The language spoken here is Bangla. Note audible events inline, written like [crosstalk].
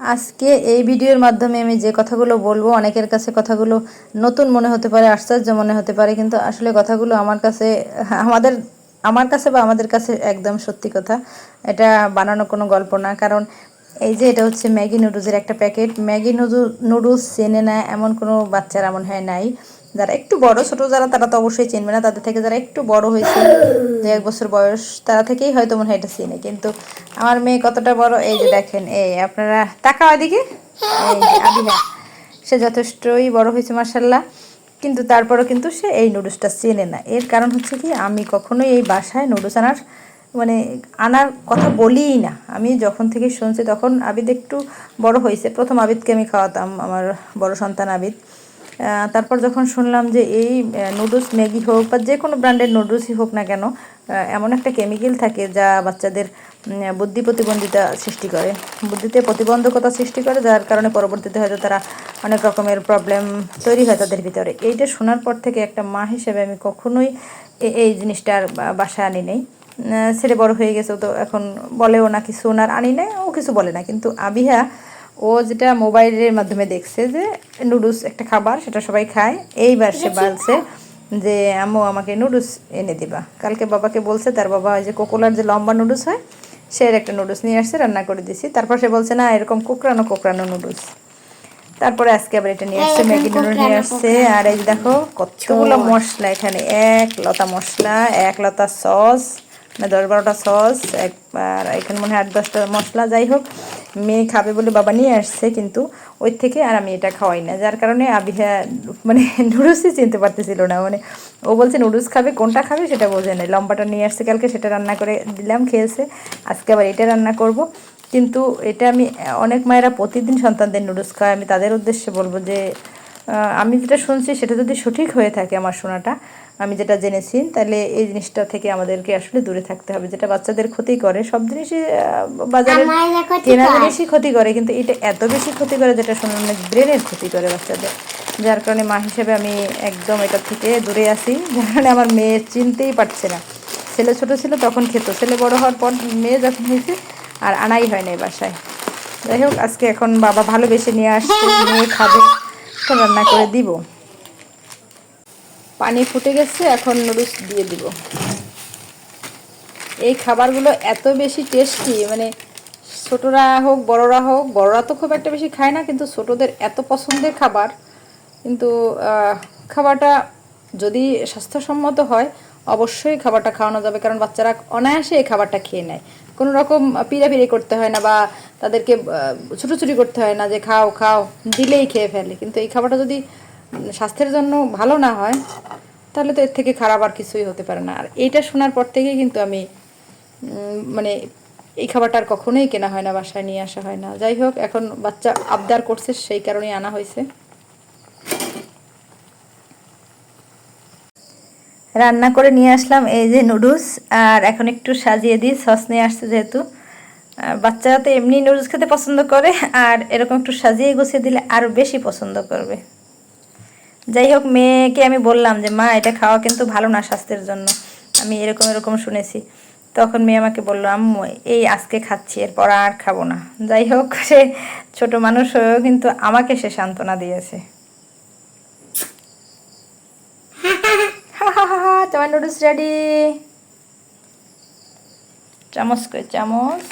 আজকে এই ভিডিওর মাধ্যমে আমি যে কথাগুলো বলব, অনেকের কাছে কথাগুলো নতুন মনে হতে পারে, আশ্চর্য মনে হতে পারে, কিন্তু আসলে কথাগুলো আমার কাছে, আমাদের, আমার কাছে বা আমাদের কাছে একদম সত্যি কথা। এটা বানানো কোনো গল্প না, কারণ এই যে এটা হচ্ছে ম্যাগি নুডলসের একটা প্যাকেট। ম্যাগি নুডলস চেনে না এমন কোনো বাচ্চার এমন হয় নাই। যারা একটু বড়, ছোট যারা, তারা তো অবশ্যই চিনবে না। তাদের থেকে যারা একটু বড় হয়েছে যে এক বছর বয়স, তারা থেকেই হয়তো মনে হয় এটা চিনে। কিন্তু আমার মেয়ে কতটা বড়, এই যে দেখেন, এই আপনারা ওইদিকে আবিহা, সে যথেষ্টই বড় হয়েছে মার্শাল্লাহ কিন্তু তারপরও কিন্তু সে এই নুডলসটা চেনে না। এর কারণ হচ্ছে কি, আমি কখনোই এই বাসায় নুডলস আনার মানে আনার কথা বলিই না। আমি যখন থেকে শুনছি, তখন আবিদ একটু বড় হয়েছে। প্রথম আবিদকে আমি খাওয়াতাম, আমার বড় সন্তান আবিদ। তারপর যখন শুনলাম যে এই নুডলস ম্যাগি হোক বা যে কোনো ব্র্যান্ডের নুডলসই হোক না কেন এমন একটা কেমিক্যাল থাকে যা বাচ্চাদের বুদ্ধি প্রতিবন্ধিতা সৃষ্টি করে। বুদ্ধিতে প্রতিবন্ধকতা সৃষ্টি করে, যার কারণে পরবর্তীতে হয়তো তারা অনেক রকমের প্রবলেম তৈরি হয় তাদের ভিতরে। এইটা শোনার পর থেকে একটা মা হিসেবে আমি কখনোই এই জিনিসটার বা- বাসায় আনি নেই। ছেলে বড় হয়ে গেছে, তো এখন বলেও না কিছু, ওনার আনি নাই, ও কিছু বলে না। কিন্তু আবিহা ও যেটা মোবাইলের মাধ্যমে দেখছে যে নুডলস একটা খাবার সেটা সবাই খায়। এইবার সে বলছে যে আম্মু আমাকে নুডলস এনে দিবা। কালকে বাবাকে বলছে তার বাবা ওই যে কোকোলার যে লম্বা নুডলস হয় সে একটা নুডলস নিয়ে আসছে রান্না করে দিছি। তারপর সে বলছে না এরকম কোকরানো কোকরানো নুডলস। তারপরে আজকে আবার এটা নিয়ে আসছে ম্যাগি নুডলস নিয়ে আসছে। আর এই যে দেখো কতগুলো মশলা এখানে এক লতা মশলা এক লতা সস দশ বারোটা সস একবার এখানে মনে হয় আট দশটা মশলা, যাই হোক, মেয়ে খাবে বলে বাবা নিয়ে আসছে, কিন্তু ওই থেকে আর আমি এটা খাওয়াই না। যার কারণে আবিহা মানে নুডলসই চিনতে পারতেছিল না। মানে ও বলছে, নুডলস খাবে, কোনটা খাবে সেটা বোঝে না। লম্বাটা নিয়ে আসছে, কালকে সেটা রান্না করে দিলাম, খেয়েছে। আজকে আবার এটা রান্না করব। কিন্তু এটা আমি, অনেক মায়েরা প্রতিদিন সন্তানদের নুডলস খায়। আমি তাদের উদ্দেশ্যে বলব যে আমি যেটা শুনছি সেটা যদি সঠিক হয়ে থাকে আমার শোনাটা আমি যেটা জেনেছি তাহলে এই জিনিসটা থেকে আমাদেরকে আসলে দূরে থাকতে হবে। যেটা বাচ্চাদের ক্ষতি করে সব জিনিসই বাজারে কেনা করে। জিনিসই ক্ষতি করে কিন্তু এটা এত বেশি ক্ষতি করে যেটা শুনলাম না ব্রেনের ক্ষতি করে বাচ্চাদের। যার কারণে মা হিসেবে আমি একদম এটা থেকে দূরে আসি যার কারণে আমার মেয়ে চিনতেই পারছে না। ছেলে ছোট ছিল তখন খেত। ছেলে বড় হওয়ার পর মেয়ে যখন হয়েছে আর আনাই হয় না এই বাসায়। যাই হোক আজকে এখন বাবা ভালোবেসে নিয়ে আসছে মেয়ে খাবে রান্না করে দিব। পানি ফুটে গেছে, এখন নুডলস দিয়ে দিব। এই খাবারগুলো এত বেশি টেস্টি মানে ছোটরা হোক, বড়রা হোক, বড়রা তো খুব একটা বেশি খায় না, কিন্তু ছোটদের এত পছন্দের খাবার। কিন্তু খাবারটা যদি স্বাস্থ্যসম্মত হয়, অবশ্যই খাবারটা খাওয়ানো যাবে, কারণ বাচ্চারা অনায়াসে এই খাবারটা খেয়ে নেয়। কোনো রকম পিড়াপিড়ি করতে হয় না বা তাদেরকে ছুটোছুটি করতে হয় না যে খাও খাও, দিলেই খেয়ে ফেলে। কিন্তু এই খাবারটা যদি স্বাস্থ্যের জন্য ভালো না হয়, তাহলে তো এর থেকে খারাপ আর কিছুই হতে পারে না। আর এইটা শোনার পর থেকেই কিন্তু আমি মানে এই খাবারটা আর কখনোই কেনা হয় না, বাসায় নিয়ে আসা হয় না। যাই হোক, এখন বাচ্চা আবদার করছে, সেই কারণেই আনা হয়েছে। রান্না করে নিয়ে আসলাম এই যে নুডলস, আর এখন একটু সাজিয়ে দিই, সস নিয়ে আসছে যেহেতু। বাচ্চারা তো এমনি নুডলস খেতে পছন্দ করে, আর এরকম একটু সাজিয়ে গুছিয়ে দিলে আরও বেশি পছন্দ করবে। যাই হোক মেয়েকে আমি বললাম যে, মা, এটা খাওয়া কিন্তু ভালো না স্বাস্থ্যের জন্য। আমি এরকম এরকম শুনেছি। তখন মেয়ে আমাকে বলল, আম্মু, এই আজকে খাচ্ছি, এরপর আর খাব না। যাই হোক সে ছোট মানুষ হয়েও কিন্তু আমাকে সে সান্ত্বনা দিয়েছে। [laughs] তোমার নুডলস রেডি চামচ চামচ?